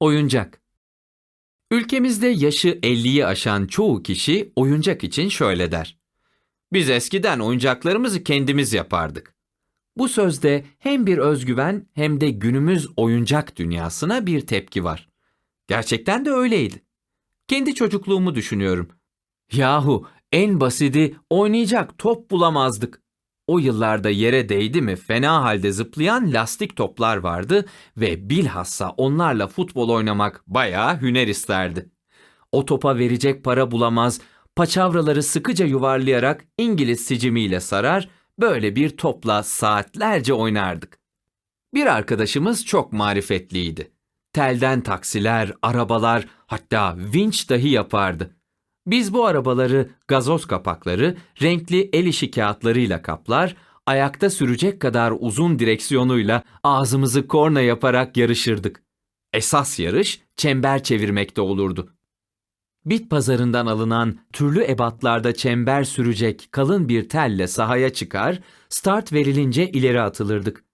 Oyuncak Ülkemizde yaşı 50'yi aşan çoğu kişi oyuncak için şöyle der. Biz eskiden oyuncaklarımızı kendimiz yapardık. Bu sözde hem bir özgüven hem de günümüz oyuncak dünyasına bir tepki var. Gerçekten de öyleydi. Kendi çocukluğumu düşünüyorum. Yahu en basiti oynayacak top bulamazdık. O yıllarda yere değdi mi fena halde zıplayan lastik toplar vardı ve bilhassa onlarla futbol oynamak bayağı hüner isterdi. O topa verecek para bulamaz, paçavraları sıkıca yuvarlayarak İngiliz sicimiyle sarar, böyle bir topla saatlerce oynardık. Bir arkadaşımız çok marifetliydi. Telden taksiler, arabalar, hatta vinç dahi yapardı. Biz bu arabaları gazoz kapakları, renkli el işi kağıtlarıyla kaplar, ayakta sürecek kadar uzun direksiyonuyla ağzımızı korna yaparak yarışırdık. Esas yarış çember çevirmekte olurdu. Bit pazarından alınan türlü ebatlarda çember sürecek kalın bir telle sahaya çıkar, start verilince ileri atılırdık.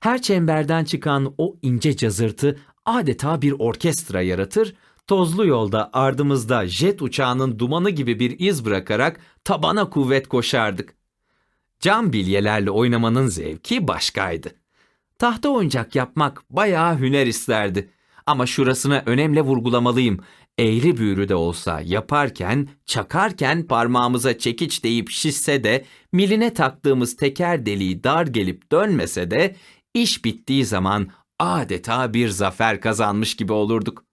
Her çemberden çıkan o ince cazırtı adeta bir orkestra yaratır, tozlu yolda ardımızda jet uçağının dumanı gibi bir iz bırakarak tabana kuvvet koşardık. Cam bilyelerle oynamanın zevki başkaydı. Tahta oyuncak yapmak bayağı hüner isterdi. Ama şurasına önemli vurgulamalıyım. Eğri büğrü de olsa yaparken, çakarken parmağımıza çekiç deyip şişse de, miline taktığımız teker deliği dar gelip dönmese de, iş bittiği zaman adeta bir zafer kazanmış gibi olurduk.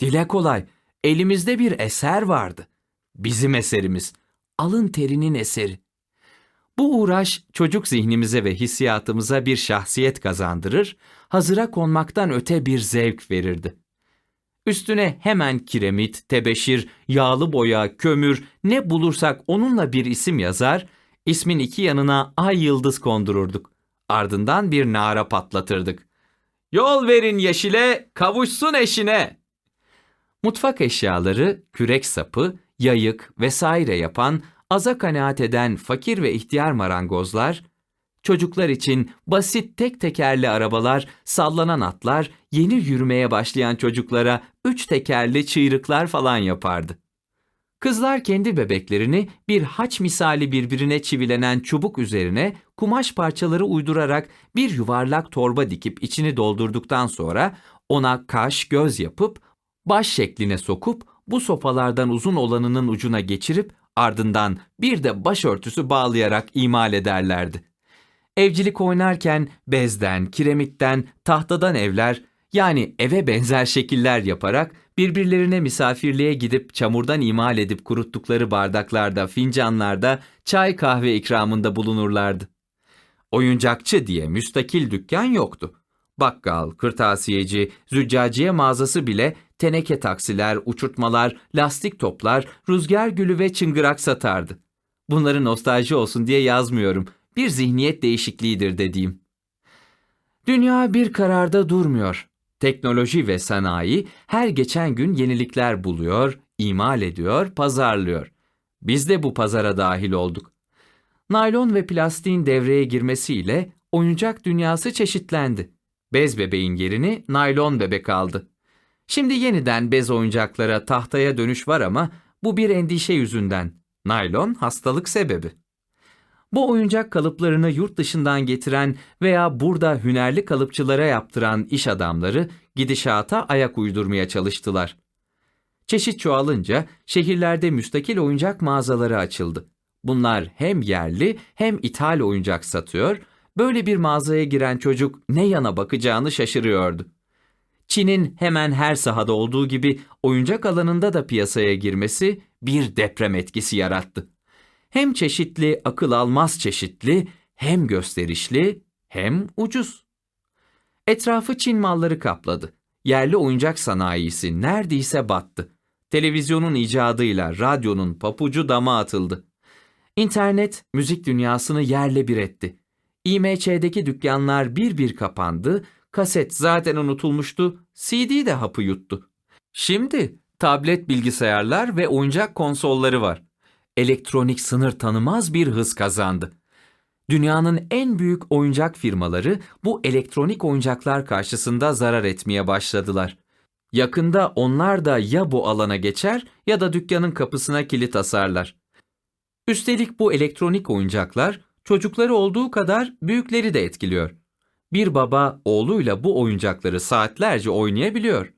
Dile kolay, elimizde bir eser vardı. Bizim eserimiz, alın terinin eseri. Bu uğraş çocuk zihnimize ve hissiyatımıza bir şahsiyet kazandırır, hazıra konmaktan öte bir zevk verirdi. Üstüne hemen kiremit, tebeşir, yağlı boya, kömür ne bulursak onunla bir isim yazar, ismin iki yanına ay yıldız kondururduk. Ardından bir nara patlatırdık. Yol verin yeşile, kavuşsun eşine. Mutfak eşyaları, kürek sapı, yayık vesaire yapan, aza kanaat eden fakir ve ihtiyar marangozlar, çocuklar için basit tek tekerli arabalar, sallanan atlar, yeni yürümeye başlayan çocuklara üç tekerli çıyrıklar falan yapardı. Kızlar kendi bebeklerini bir haç misali birbirine çivilenen çubuk üzerine kumaş parçaları uydurarak bir yuvarlak torba dikip içini doldurduktan sonra ona kaş göz yapıp baş şekline sokup bu sopalardan uzun olanının ucuna geçirip ardından bir de başörtüsü bağlayarak imal ederlerdi. Evcilik oynarken bezden, kiremitten, tahtadan evler yani eve benzer şekiller yaparak birbirlerine misafirliğe gidip çamurdan imal edip kuruttukları bardaklarda, fincanlarda çay kahve ikramında bulunurlardı. Oyuncakçı diye müstakil dükkan yoktu. Bakkal, kırtasiyeci, züccaciye mağazası bile teneke taksiler, uçurtmalar, lastik toplar, rüzgar gülü ve çıngırak satardı. Bunları nostalji olsun diye yazmıyorum. Bir zihniyet değişikliğidir dediğim. Dünya bir kararda durmuyor. Teknoloji ve sanayi her geçen gün yenilikler buluyor, imal ediyor, pazarlıyor. Biz de bu pazara dahil olduk. Naylon ve plastiğin devreye girmesiyle oyuncak dünyası çeşitlendi. Bez bebeğin yerini naylon bebek aldı. Şimdi yeniden bez oyuncaklara, tahtaya dönüş var ama bu bir endişe yüzünden. Naylon hastalık sebebi. Bu oyuncak kalıplarını yurt dışından getiren veya burada hünerli kalıpçılara yaptıran iş adamları gidişata ayak uydurmaya çalıştılar. Çeşit çoğalınca şehirlerde müstakil oyuncak mağazaları açıldı. Bunlar hem yerli hem ithal oyuncak satıyor, böyle bir mağazaya giren çocuk ne yana bakacağını şaşırıyordu. Çin'in hemen her sahada olduğu gibi oyuncak alanında da piyasaya girmesi bir deprem etkisi yarattı. Hem çeşitli, akıl almaz çeşitli, hem gösterişli, hem ucuz. Etrafı Çin malları kapladı. Yerli oyuncak sanayisi neredeyse battı. Televizyonun icadıyla radyonun papucu dama atıldı. İnternet müzik dünyasını yerle bir etti. IMÇ'deki dükkanlar bir bir kapandı, kaset zaten unutulmuştu, CD de hapı yuttu. Şimdi tablet bilgisayarlar ve oyuncak konsolları var. Elektronik sınır tanımaz bir hız kazandı. Dünyanın en büyük oyuncak firmaları bu elektronik oyuncaklar karşısında zarar etmeye başladılar. Yakında onlar da ya bu alana geçer ya da dükkanın kapısına kilit asarlar. Üstelik bu elektronik oyuncaklar çocukları olduğu kadar büyükleri de etkiliyor. Bir baba oğluyla bu oyuncakları saatlerce oynayabiliyor.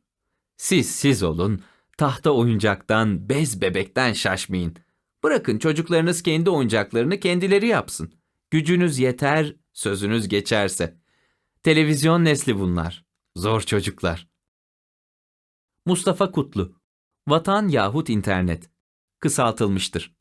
Siz siz olun, tahta oyuncaktan, bez bebekten şaşmayın. Bırakın çocuklarınız kendi oyuncaklarını kendileri yapsın. Gücünüz yeter, sözünüz geçerse. Televizyon nesli bunlar. Zor çocuklar. Mustafa Kutlu Vatan yahut internet. Kısaltılmıştır.